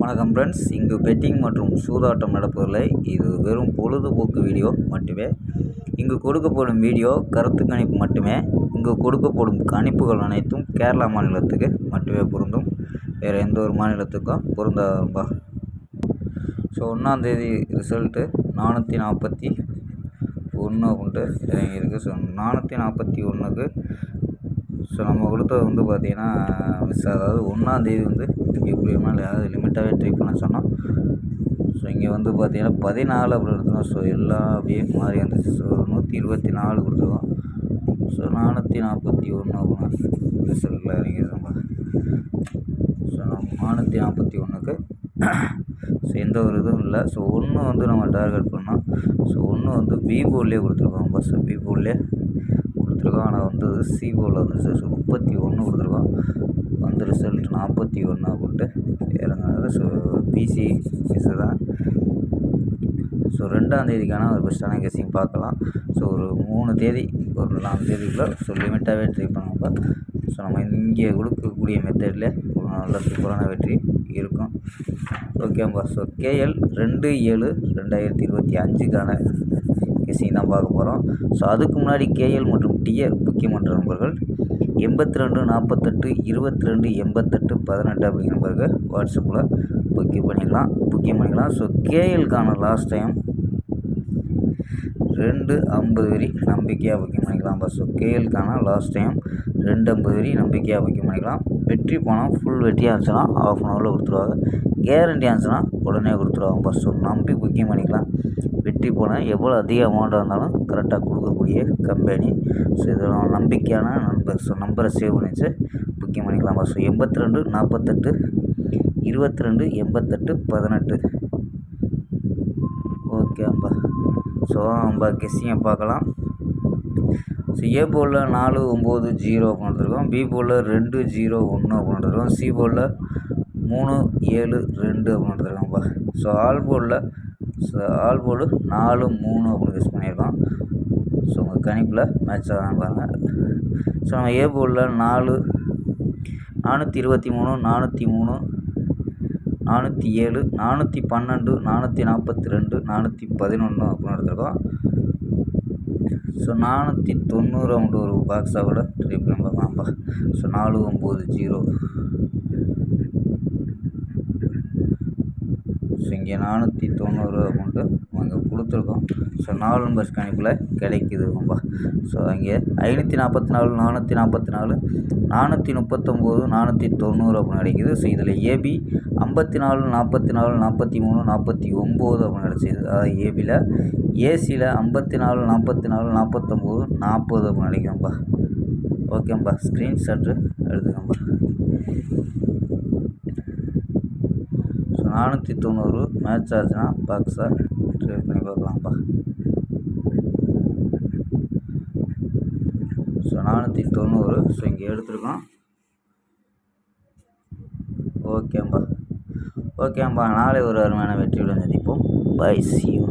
வணக்கம் ஃப்ரெண்ட்ஸ் இங்கு பெட்டிங் மற்றும் சூதாட்டம் நடப்பதில்லை. இது வெறும் பொழுதுபோக்கு வீடியோ மட்டுமே. இங்கு கொடுக்கப்படும் வீடியோ கருத்து கணிப்பு மட்டுமே. இங்கு கொடுக்கப்படும் கணிப்புகள் அனைத்தும் கேரளா மாநிலத்துக்கு மட்டுமே பொருந்தும். வேறு எந்த ஒரு மாநிலத்துக்கும் பொருந்தாதுப்பா. ஸோ ஒன்றாந்தேதி ரிசல்ட்டு நானூற்றி நாற்பத்தி ஒன்று அப்படின்ட்டு இறங்கியிருக்கு. ஸோ நானூற்றி நாற்பத்தி ஒன்றுக்கு ஸோ நம்ம கொடுத்தது வந்து பார்த்திங்கன்னா மிஸ் அதாவது ஒன்றாந்தேதி வந்து எப்படி வேணாலும் அதாவது லிமிட்டாகவே ட்ரை பண்ண சொன்னோம். ஸோ இங்கே வந்து பார்த்திங்கன்னா பதினாலு அப்படி எடுத்தோம் ஸோ எல்லாம் அப்படியே மாறி வந்துச்சு. ஸோ நூற்றி இருபத்தி நாலு கொடுத்துருவோம் ஸோ நானூற்றி நாற்பத்தி ஒன்று அப்படின்னா ரிசல்ட்டில் ரொம்ப. ஸோ நானூற்றி நாற்பத்தி ஒன்றுக்கு ஸோ எந்த ஒரு இதுவும் இல்லை. ஸோ ஒன்று வந்து நம்ம டார்கெட் பண்ணோம். ஸோ ஒன்று வந்து பி போர்ட்லேயே கொடுத்துருக்கோம். பஸ்ஸு பி போர்ட்லேயே கொடுத்துருக்கோம் ஆனால் வந்து சிஓவில் வந்து முப்பத்தி ஒன்று கொடுத்துருக்கோம் வந்து ரிசல்ட் நாற்பத்தி ஒன்று அப்படின்ட்டு இறங்குனது ஸோ பிசி மிஸ்ஸு தான். ஸோ ரெண்டாம் தேதிக்கான ஒரு பெஸ்ட்டான கெஸ்ஸிங் பார்க்கலாம். ஸோ ஒரு மூணு தேதி ஒரு நாலு தேதிக்குள்ளே. ஸோ லிமிட்டாகவே ட்ரை பண்ணுவோம் ஸோ நம்ம இங்கே கொடுக்கக்கூடிய மெத்தடில் ஒரு நல்ல சூப்பரான வெற்றி இருக்கும். ஓகேம்பா ஸோ கேஎல் ரெண்டு ஏழு ரெண்டாயிரத்தி இருபத்தி அஞ்சுக்கான விஷயம் தான் பார்க்க போகிறோம் ஸோ அதுக்கு முன்னாடி கேஎல் மற்றும் டிஆர் முக்கியமன்ற நண்பர்கள் எண்பத்தி ரெண்டு நாற்பத்தெட்டு இருபத்தி ரெண்டு எண்பத்தெட்டு பதினெட்டு அப்படிங்கிற நம்பருக்கு வாட்ஸ்அப்பில் புக்கிங் பண்ணிக்கலாம் புக்கிங் பண்ணிக்கலாம் ஸோ கேஎல்கான லாஸ்ட் டைம் ரெண்டு ஐம்பது வரி நம்பிக்கையாக புக்கிங் பண்ணிக்கலாம். பஸ் ஸோ கேஎல்கான லாஸ்ட் டைம் ரெண்டு ஐம்பது வரி நம்பிக்கையாக புக்கிங் பண்ணிக்கலாம். வெற்றி போனால் ஃபுல் வெற்றியாக இருந்துச்சுன்னா ஆஃப் அன் ஹவரில் கொடுத்துருவாங்க. கேரண்டி இருந்துச்சுன்னா உடனே கொடுத்துருவாங்க. பஸ் ஸோ நம்பி புக்கிங் பண்ணிக்கலாம். வெற்றி போனால் எவ்வளோ அதிக அமௌண்ட்டாக இருந்தாலும் கரெக்டாக கொடுக்கக்கூடிய கம்பெனி ஸோ இதில் நம்பிக்கையான நண்பர் ஸோ நம்பரை சேவ் பண்ணிச்சு. புக்கிங் பண்ணிக்கலாம்ப்பா ஸோ எண்பத்தி ரெண்டு நாற்பத்தெட்டு இருபத்தி ரெண்டு எண்பத்தெட்டு பதினெட்டு. ஓகே அம்பா. ஸோ நம்ம கெஸ்ஸிங்கை பார்க்கலாம். ஸோ ஏ போலில் நாலு ஒம்பது ஜீரோ அப்படின்னு பி போலில் ரெண்டு ஜீரோ ஒன்று அப்படின்னு சி போலில் மூணு ஏழு ரெண்டு அப்படின்னு ஸோ ஆல் போர்டில் ஸோ ஆல் போர்டு நாலு மூணு அப்படின்னு யூஸ் பண்ணியிருக்கோம். ஸோ உங்கள் கணிப்பில் மேட்ச் ஆகான்னு பாருங்கள் ஸோ நம்ம ஏ போர்டில் நாலு நானூற்றி இருபத்தி மூணு நானூற்றி மூணு நானூற்றி ஏழு நானூற்றி பன்னெண்டு நானூற்றி நாற்பத்தி ரெண்டு நானூற்றி பதினொன்று அப்படின்னு எடுத்துருக்கோம். ஸோ நானூற்றி தொண்ணூறு அப்படின்ற ஒரு பாக்ஸாக கூட ட்ரை பண்ணி பார்க்கலாம்ப்பா ஸோ நாலு ஒம்பது ஜீரோ ஸோ இங்கே நானூற்றி தொண்ணூறு அமௌண்ட்டு அங்கே கொடுத்துருக்கோம். ஸோ நாலு நம்பர்ஸ் கணிப்பில் கிடைக்கிது ரொம்ப. ஸோ அங்கே ஐநூற்றி நாற்பத்தி நாலு நானூற்றி நாற்பத்தி நாலு நானூற்றி முப்பத்தொம்போது நானூற்றி தொண்ணூறு அப்படின்னு கிடைக்கிது. ஸோ இதில் ஏபி ஐம்பத்தி நாலு நாற்பத்தி நாலு நாற்பத்தி மூணு நாற்பத்தி ஒம்பது அப்படின்னு கிடச்சிது. அதாவது ஏபியில் ஏசியில் ஐம்பத்தி நாலு நாற்பத்தி நாலு நாற்பத்தொம்போது நாற்பது அப்படின்னு கிடைக்கும்பா ஓகேம்பா ஸ்க்ரீன்ஷாட்டு எடுத்துக்கம்பா நானூற்றி தொண்ணூறு மேட்ச் ஆச்சுன்னா பாக்ஸை ட்ரை பண்ணி பார்க்கலாம்ப்பா. ஸோ நானூற்றி தொண்ணூறு. ஸோ இங்கே எடுத்துருக்கோம். ஓகேம்பா ஓகேம்பா நாளை ஒரு அருமையான வெற்றியுடன் சந்திப்போம். By C you